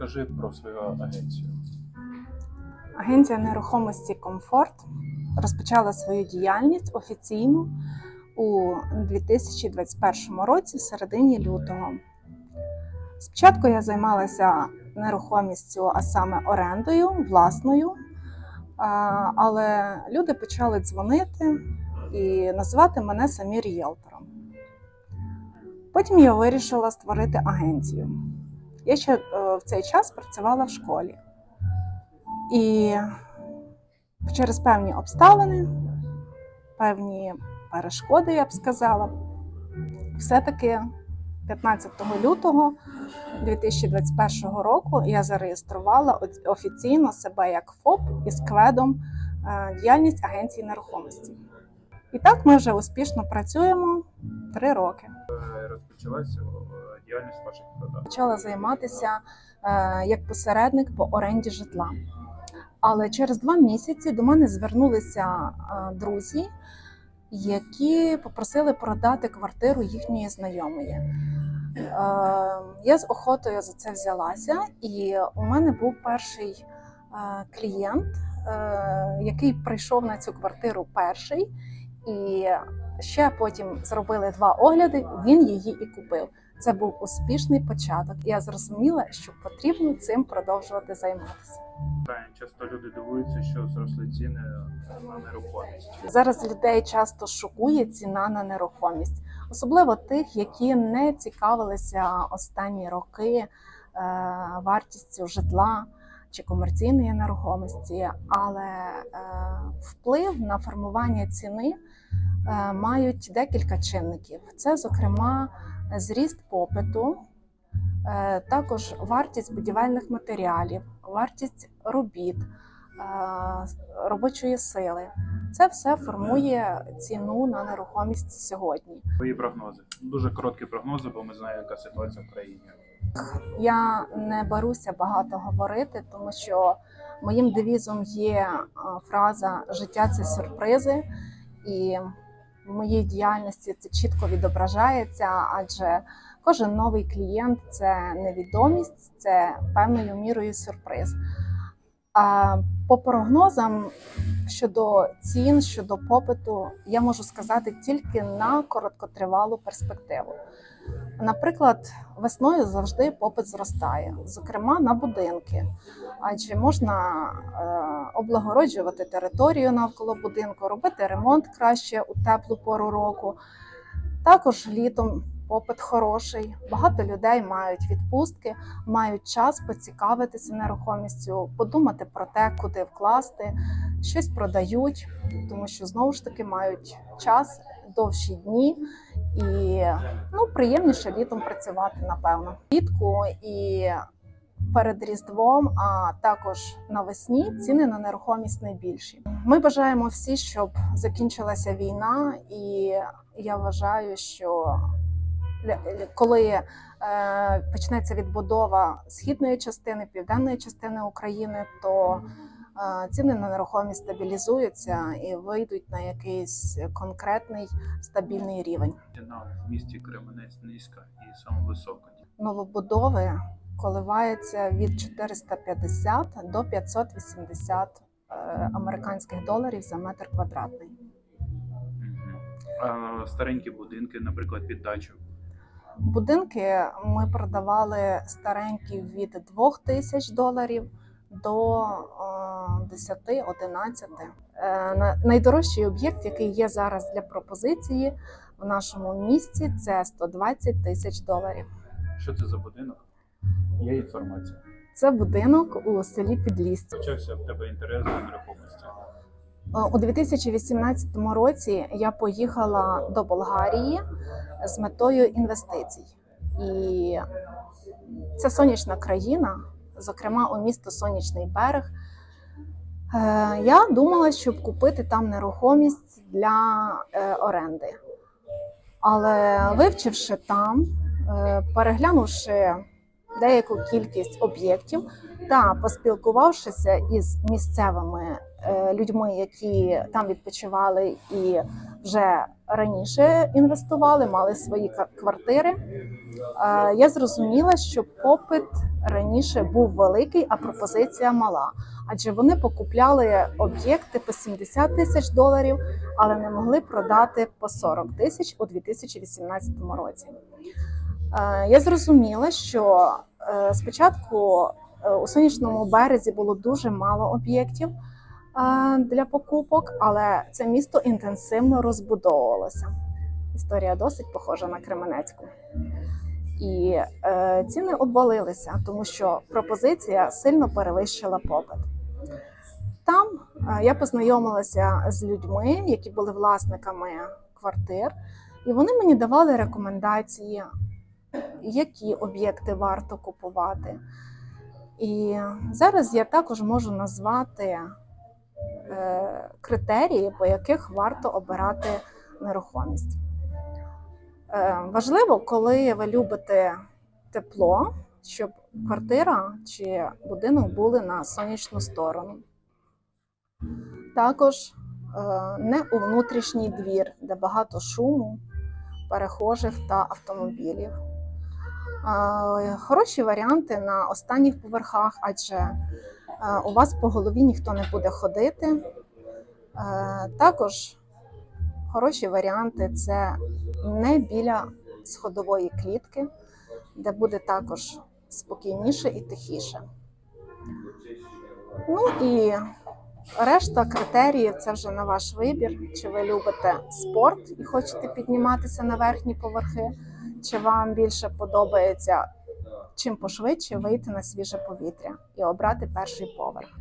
Розкажи про свою агенцію. Агенція нерухомості Комфорт розпочала свою діяльність офіційно у 2021 році, середині лютого. Спочатку я займалася нерухомістю, а саме орендою, власною, але люди почали дзвонити і називати мене самі ріелтором. Потім я вирішила створити агенцію. Я ще е, в цей час працювала в школі. І через певні обставини, певні перешкоди, я б сказала, все-таки 15 лютого 2021 року я зареєструвала офіційно себе як ФОП із кведом е, діяльність агенції нерухомості. І так ми вже успішно працюємо три роки. Розпочалася діяльність ваших продаж. почала займатися е, як посередник по оренді житла. Але через два місяці до мене звернулися е, друзі, які попросили продати квартиру їхньої знайомої. Е, Я з охотою за це взялася, і у мене був перший е, клієнт, е, який прийшов на цю квартиру перший, і ще потім зробили два огляди. Він її і купив. Це був успішний початок, і я зрозуміла, що потрібно цим продовжувати займатися. Часто люди дивуються, що зросли ціни на нерухомість. Зараз людей часто шокує ціна на нерухомість, особливо тих, які не цікавилися останні роки е, вартістю житла чи комерційної нерухомості, але е, вплив на формування ціни е, мають декілька чинників. Це, зокрема, зріст попиту, е, також вартість будівельних матеріалів, вартість робіт, е, робочої сили. Це все формує ціну на нерухомість сьогодні. Твої прогнози. Дуже короткі прогнози, бо ми знаємо, яка ситуація в країні. Я не беруся багато говорити, тому що моїм девізом є е, фраза Життя це сюрпризи, і моїй діяльності це чітко відображається, адже кожен новий клієнт це невідомість, це певною мірою сюрприз. По прогнозам щодо цін, щодо попиту, я можу сказати тільки на короткотривалу перспективу. Наприклад, весною завжди попит зростає, зокрема на будинки, адже можна е, облагороджувати територію навколо будинку, робити ремонт краще у теплу пору року. Також літом попит хороший. Багато людей мають відпустки, мають час поцікавитися нерухомістю, подумати про те, куди вкласти, щось продають, тому що знову ж таки мають час довші дні і ну, приємніше літом працювати, напевно. Влітку і перед Різдвом, а також навесні ціни на нерухомість найбільші. Ми бажаємо всі, щоб закінчилася війна, і я вважаю, що коли е, почнеться відбудова східної частини, південної частини України, то е, ціни на нерухомість стабілізуються і вийдуть на якийсь конкретний стабільний рівень. Ціна в місті Кременець низька і саме висока. новобудови коливається від 450 до 580 е, американських доларів за метр квадратний. А старенькі будинки, наприклад, під дачу. Будинки ми продавали старенькі від 2 тисяч доларів до е, 10-11. Е, на- Найдорожчий об'єкт, який є зараз для пропозиції в нашому місті, це 120 тисяч доларів. Що це за будинок? Є інформація. Це будинок у селі Підлісці. Почався в тебе інтерес до нерухомості. Е, У 2018 році я поїхала до Болгарії з метою інвестицій. І це сонячна країна, зокрема у місто Сонячний берег. Е, Я думала, щоб купити там нерухомість для е, оренди. Але вивчивши там, переглянувши деяку кількість об'єктів та поспілкувавшися із місцевими людьми, які там відпочивали і вже раніше інвестували, мали свої квартири. Е, Я зрозуміла, що попит раніше був великий, а пропозиція мала. Адже вони покупляли об'єкти по 70 тисяч доларів, але не могли продати по 40 тисяч у 2018 році. Е, Я зрозуміла, що е, спочатку е, у сонячному березі було дуже мало об'єктів е, для покупок, але це місто інтенсивно розбудовувалося. Історія досить похожа на Кременецьку. І е, ціни обвалилися, тому що пропозиція сильно перевищила попит. Там е, я познайомилася з людьми, які були власниками квартир, і вони мені давали рекомендації, які об'єкти варто купувати. І зараз я також можу назвати критерії, по яких варто обирати нерухомість. Е, Важливо, коли ви любите тепло, щоб квартира чи будинок були на сонячну сторону. Також е, не у внутрішній двір, де багато шуму, перехожих та автомобілів. Е, Хороші варіанти на останніх поверхах, адже е, у вас по голові ніхто не буде ходити. Е, Також хороші варіанти це не біля сходової клітки, де буде також спокійніше і тихіше. Ну і решта критеріїв це вже на ваш вибір. Чи ви любите спорт і хочете підніматися на верхні поверхи, чи вам більше подобається чим пошвидше вийти на свіже повітря і обрати перший поверх.